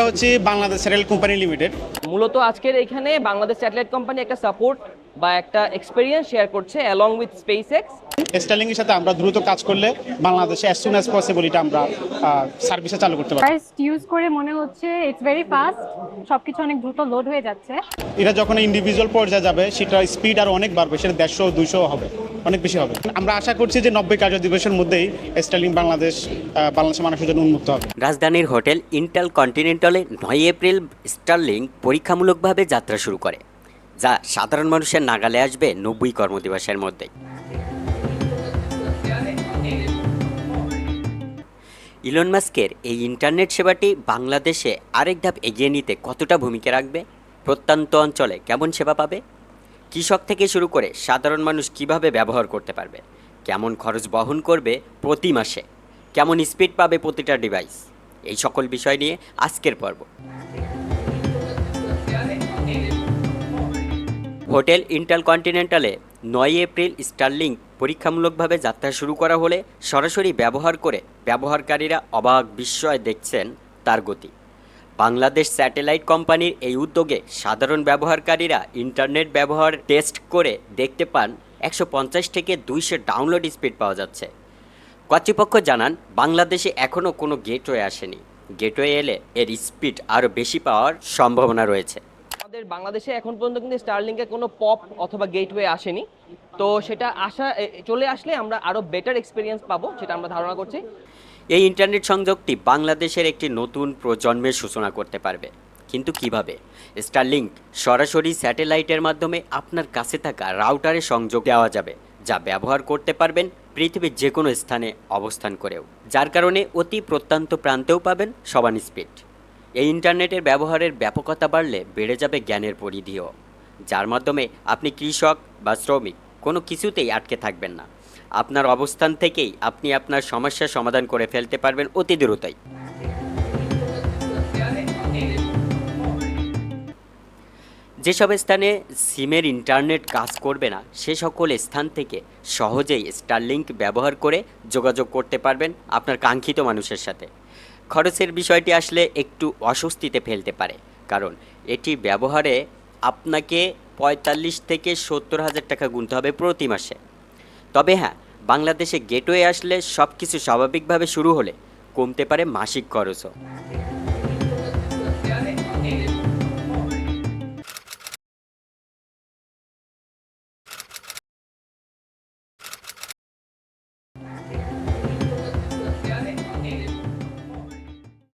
আমরা হচ্ছে Bangladesh satellite company limited. মূলত আজকের এখানে বাংলাদেশ স্যাটেলাইট কোম্পানি একটা সাপোর্ট বা একটা এক্সপিরিয়েন্স শেয়ার করছে along with space x Starlink এর সাথে আমরা দ্রুত কাজ করলে বাংলাদেশে অ্যাজ সুন অ্যাজ পসিবল এটা আমরা সার্ভিসে চালু করতে পারি ফার্স্ট ইউজ করে মনে হচ্ছে ইটস ভেরি ফাস্ট সবকিছু অনেক দ্রুত লোড হয়ে যাচ্ছে। এটা যখন ইন্ডিভিজুয়াল পর্যায়ে যাবে সেটা স্পিড আর অনেক বাড়বে সেটা দেড়শো দুইশো হবে অনেক বেশি হবে। আমরা আশা করছি যে নব্বই কার্য দিবসের মধ্যেই স্টাইলিং বাংলাদেশ আহ, বাংলাদেশের মানুষের জন্য উন্মুক্ত হবে। রাজধানীর হোটেল ইন্টাল কন্টিনেন্টালে নয় এপ্রিল স্টারলিং পরীক্ষামূলকভাবে যাত্রা শুরু করে। যা সাধারণ মানুষের নাগালে আসবে নব্বই কর্মদিবসের মধ্যে। ইলন মাস্কের এই ইন্টারনেট সেবাটি বাংলাদেশে আরেক ধাপ এগিয়ে নিতে কতটা ভূমিকা রাখবে? প্রত্যন্ত অঞ্চলে কেমন সেবা পাবে? কৃষক থেকে শুরু করে সাধারণ মানুষ কীভাবে ব্যবহার করতে পারবে? কেমন খরচ বহন করবে প্রতি মাসে? কেমন স্পিড পাবে প্রতিটা ডিভাইস? এই সকল বিষয় নিয়ে আজকের পর্ব। হোটেল ইন্টাল কন্টিনেন্টালে নয় এপ্রিল স্টারলিংক পরীক্ষামূলকভাবে যাত্রা শুরু করা হলে সরাসরি ব্যবহার করে ব্যবহারকারীরা অবাক বিস্ময় দেখছেন তার গতি। বাংলাদেশ স্যাটেলাইট কোম্পানির এই উদ্যোগে সাধারণ ব্যবহারকারীরা ইন্টারনেট ব্যবহার টেস্ট করে দেখতে পান একশো পঞ্চাশ থেকে দুইশো ডাউনলোড স্পিড পাওয়া যাচ্ছে। কর্তৃপক্ষ জানান, বাংলাদেশে এখনও কোনো গেটওয়ে আসেনি। গেটওয়ে এলে এর স্পিড আরও বেশি পাওয়ার সম্ভাবনা রয়েছে। আমাদের বাংলাদেশে এখন পর্যন্ত কিন্তু স্টারলিংকের কোনো পপ অথবা গেটওয়ে আসেনি। তো সেটা আসা চলে আসলে আমরা আরও বেটার এক্সপিরিয়েন্স পাবো, সেটা আমরা ধারণা করছি। এই ইন্টারনেট সংযোগটি বাংলাদেশের একটি নতুন প্রজন্মের সূচনা করতে পারবে। কিন্তু কীভাবে? স্টারলিংক সরাসরি স্যাটেলাইটের মাধ্যমে আপনার কাছে থাকা রাউটারে সংযোগ দেওয়া যাবে, যা ব্যবহার করতে পারবেন পৃথিবীর যে কোনো স্থানে অবস্থান করেও। যার কারণে অতি প্রত্যন্ত প্রান্তেও পাবেন সমান স্পিড এই ইন্টারনেটের ব্যবহারের ব্যাপকতা বাড়লে বেড়ে যাবে জ্ঞানের পরিধিও, যার মাধ্যমে আপনি কৃষক বা শ্রমিক কোনো কিছুতেই আটকে থাকবেন না। আপনার অবস্থান থেকেই আপনি আপনার সমস্যার সমাধান করে ফেলতে পারবেন অতি দ্রুতই। যেসব স্থানে সিমের ইন্টারনেট কাজ করবে না, সে সকল স্থান থেকে সহজেই স্টারলিংক ব্যবহার করে যোগাযোগ করতে পারবেন আপনার কাঙ্ক্ষিত মানুষের সাথে। খরচের বিষয়টি আসলে একটু অস্বস্তিতে ফেলতে পারে। কারণ এটি ব্যবহারে আপনাকে পঁয়তাল্লিশ থেকে সত্তর হাজার টাকা গুনতে হবে প্রতি মাসে। তবে হ্যাঁ বাংলাদেশে গেটওয়ে আসলে সব কিছু স্বাভাবিকভাবে শুরু হলে কমতে পারে মাসিক খরচও।